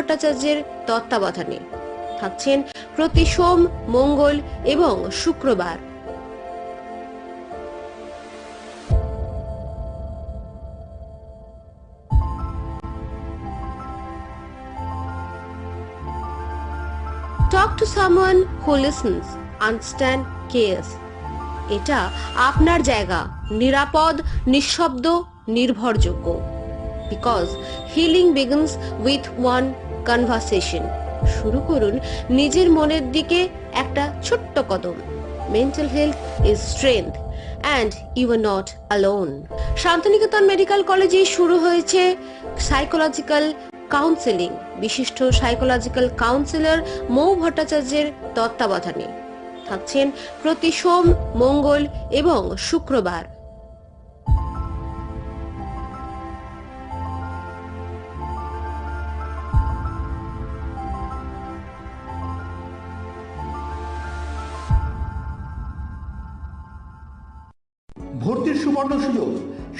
ভট্টাচার্যের তত্ত্বাবধানে। থাকছেন প্রতি সোম, মঙ্গল এবং শুক্রবার। Talk to someone who. এটা আপনার জায়গা, নিরাপদ, নিঃশব্দ, নির্ভরযোগ্য। Because healing begins with one conversation শুরু করুন নিজের মনের দিকে একটা ছোট্ট কদম। Mental health is strength and you are not alone Santiniketan medical কলেজে শুরু হয়েছে সাইকোলজিক্যাল কাউন্সেলিং বিশিষ্ট সাইকোলজিক্যাল কাউন্সিলর মৌ ভট্টাচার্যের তত্ত্বাবধানে। থাকছেন প্রতি সোম, মঙ্গল এবং শুক্রবার। ভর্তির সুবর্ণ সুযোগ।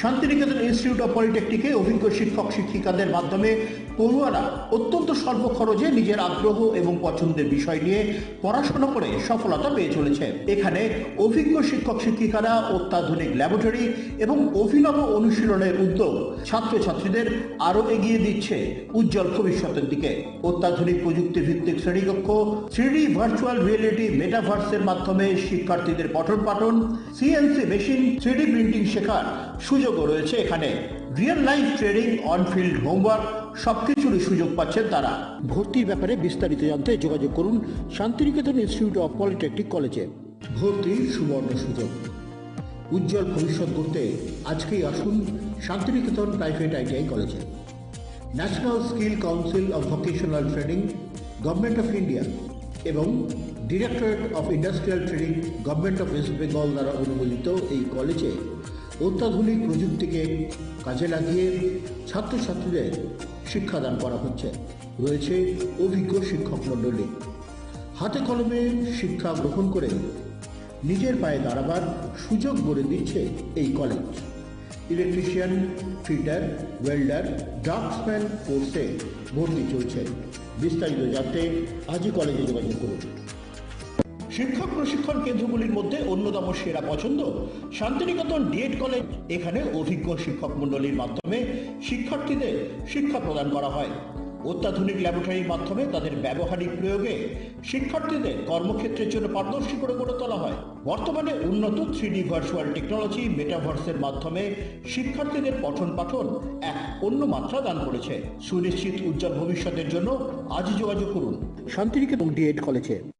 শান্তিনিকেতন ইনস্টিটিউট অফ পলিটেকনিকে অভিজ্ঞ শিক্ষক শিক্ষিকাদের মাধ্যমে পড়ুয়ারা অত্যন্ত স্বল্প খরচে নিজের আগ্রহ এবং পছন্দের বিষয় নিয়ে পড়াশোনা করে সফলতা পেয়ে চলেছে। এখানে অভিজ্ঞ শিক্ষক শিক্ষিকারা, অত্যাধুনিক ল্যাবরেটরি এবং অভিনব অনুশীলনের উদ্যোগ ছাত্রছাত্রীদের আরও এগিয়ে দিচ্ছে উজ্জ্বল ভবিষ্যতের দিকে। অত্যাধুনিক প্রযুক্তি ভিত্তিক শ্রেণীকক্ষ, থ্রিডি ভার্চুয়াল রিয়েলিটি মেটাভার্সের মাধ্যমে শিক্ষার্থীদের পঠন পাঠন সিএনসি মেশিন, থ্রিডি প্রিন্টিং শেখার সুযোগও রয়েছে এখানে। Real life training on field homework সবকিছুরই সুযোগ পাচ্ছেন তারা। ভর্তির ব্যাপারে বিস্তারিত জানতে যোগাযোগ করুন শান্তিনিকেতন ইনস্টিটিউট অফ পলিটেকনিক কলেজে ভর্তির সুবর্ণ সুযোগ। উজ্জ্বল ভবিষ্যৎ করতে আজকেই আসুন শান্তিনিকেতন প্রাইভেট আইটিআই কলেজে national skill council of vocational training government of India এবং directorate of industrial training government of West Bengal দ্বারা অনুমোদিত এই কলেজে অত্যাধুনিক প্রযুক্তিকে কাজে লাগিয়ে ছাত্রছাত্রীদের শিক্ষাদান করা হচ্ছে। রয়েছে অভিজ্ঞ শিক্ষক মণ্ডলী। হাতে কলমে শিক্ষা গ্রহণ করে নিজের পায়ে দাঁড়াবার সুযোগ গড়ে দিচ্ছে এই college electrician fitter welder draftsman কোর্সে ভর্তি চলছে। বিস্তারিত জানতে আজই কলেজে যোগাযোগ করুন। শিক্ষক প্রশিক্ষণ কেন্দ্রগুলির মধ্যে অন্যতম সেরা পছন্দ শান্তিনিকেতন ডিএড কলেজ। এখানে অভিজ্ঞ শিক্ষক মণ্ডলীর মাধ্যমে শিক্ষার্থীদের শিক্ষা প্রদান করা হয়। অত্যাধুনিক ল্যাবরেটরির মাধ্যমে তাদের ব্যবহারিক প্রয়োগে শিক্ষার্থীদের কর্মক্ষেত্রের জন্য পারদর্শী করে গড়ে তোলা হয়। বর্তমানে উন্নত থ্রিডি ভার্চুয়াল টেকনোলজি, মেটাভার্সের মাধ্যমে শিক্ষার্থীদের পঠন পাঠন এক অন্য মাত্রা দান করেছে। সুনিশ্চিত উজ্জ্বল ভবিষ্যতের জন্য আজই যোগাযোগ করুন। শান্তিনিকেতন ডিএড কলেজে।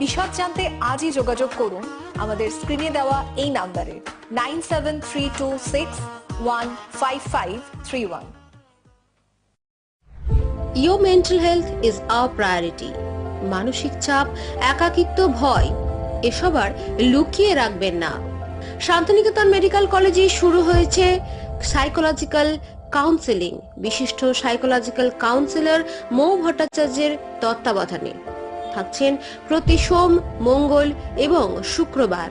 বিশদ জানতে আজই যোগাযোগ করুন। আমাদের স্ক্রিনে দেওয়া এই নাম্বারে। Nine seven three two six one five five three one. Your mental health is our priority মানসিক চাপ, একাকিত্ব, ভয়, এসব আর লুকিয়ে রাখবেন না। শান্তিনিকেতন মেডিকেল কলেজে শুরু হয়েছে সাইকোলজিক্যাল কাউন্সেলিং বিশিষ্ট সাইকোলজিক্যাল কাউন্সিলর মৌ ভট্টাচার্যের তত্ত্বাবধানে। থাকছেন প্রতি সোম মঙ্গল এবং শুক্রবার।